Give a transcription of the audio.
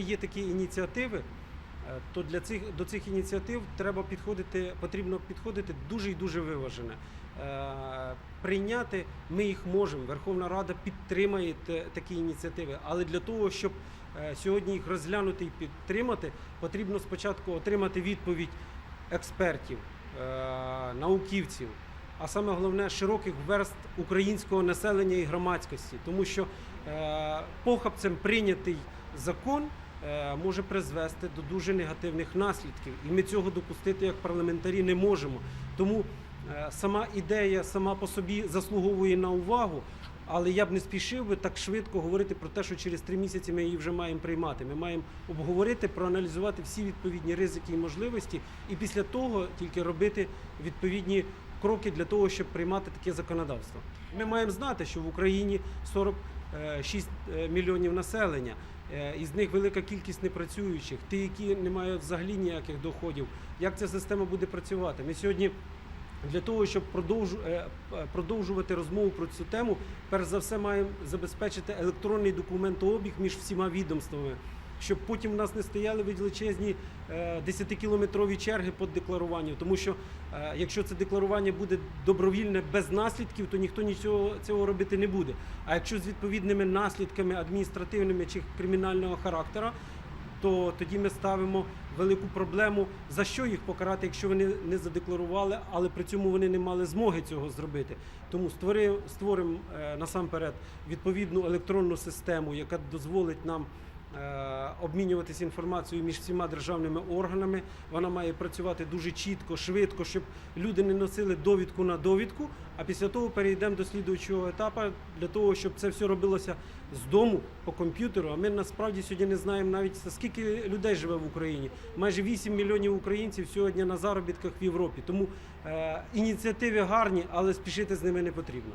є такі ініціативи, е, то для цих до цих ініціатив треба підходити, потрібно підходити дуже і дуже виважено. Е, Прийняти ми їх можемо. Верховна Рада підтримає такі ініціативи. Але для того, щоб е, сьогодні їх розглянути і підтримати, потрібно спочатку отримати відповідь експертів, науківців, а саме головне широких верст українського населення і громадськості, тому що е, похабцем прийнятий закон Е, може призвести до дуже негативних наслідків, і ми цього допустити як парламентарі не можемо. Тому е, сама ідея сама по собі заслуговує на увагу. Але я б не спішив би так швидко говорити про те, що через три місяці ми її вже маємо приймати. Ми маємо обговорити, проаналізувати всі відповідні ризики і можливості, і після того тільки робити відповідні кроки для того, щоб приймати таке законодавство. Ми маємо знати, що в Україні 40 Е, 6 е, мільйонів населення, е, із них велика кількість непрацюючих, ті, які не мають взагалі ніяких доходів. Як ця система буде працювати? Ми сьогодні. Для того щоб продовжувати розмову про цю тему, перш за все маємо забезпечити електронний документообіг між всіма відомствами щоб потім в нас не стояли величезні е, 10-кілометрові черги по декларуванню. Тому що е, якщо це декларування буде добровільне без наслідків, то ніхто нічого цього робити не буде. А якщо з відповідними наслідками адміністративними чи кримінального характера, то тоді ми ставимо велику проблему, за що їх покарати, якщо вони не задекларували, але при цьому вони не мали змоги цього зробити. Тому створимо е, насамперед відповідну електронну систему, яка дозволить нам е, обмінюватися інформацією між всіма державними органами. Вона має працювати дуже чітко, швидко, щоб люди не носили довідку на довідку. А після того перейдемо до слідуючого етапу для того, щоб це все робилося з дому по комп'ютеру. А ми насправді сьогодні не знаємо навіть скільки людей живе в Україні. Майже 8 мільйонів українців сьогодні на заробітках в Європі. Тому е, ініціативи гарні, але спішити з ними не потрібно.